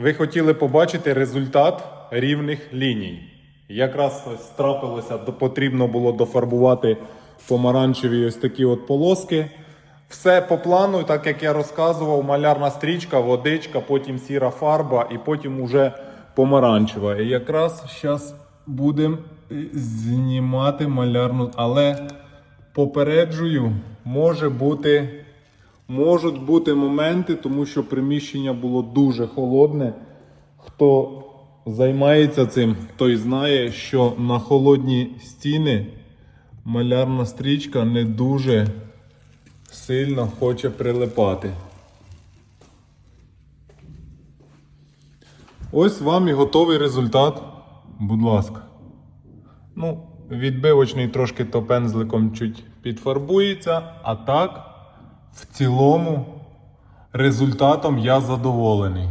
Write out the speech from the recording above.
ви хотіли побачити результат рівних ліній. Якраз ось трапилося, потрібно було дофарбувати помаранчеві ось такі от полоски. Все по плану, так як я розказував, малярна стрічка, водичка, потім сіра фарба і потім уже помаранчева. І якраз зараз будемо знімати малярну, але попереджую, може бути, можуть бути моменти, тому що приміщення було дуже холодне. Хто займається цим, той знає, що на холодні стіни малярна стрічка не дуже сильно хоче прилипати. Ось вам і готовий результат. Будь ласка. Ну, відбивочний трошки то пензликом чуть підфарбується, а так, в цілому, результатом я задоволений.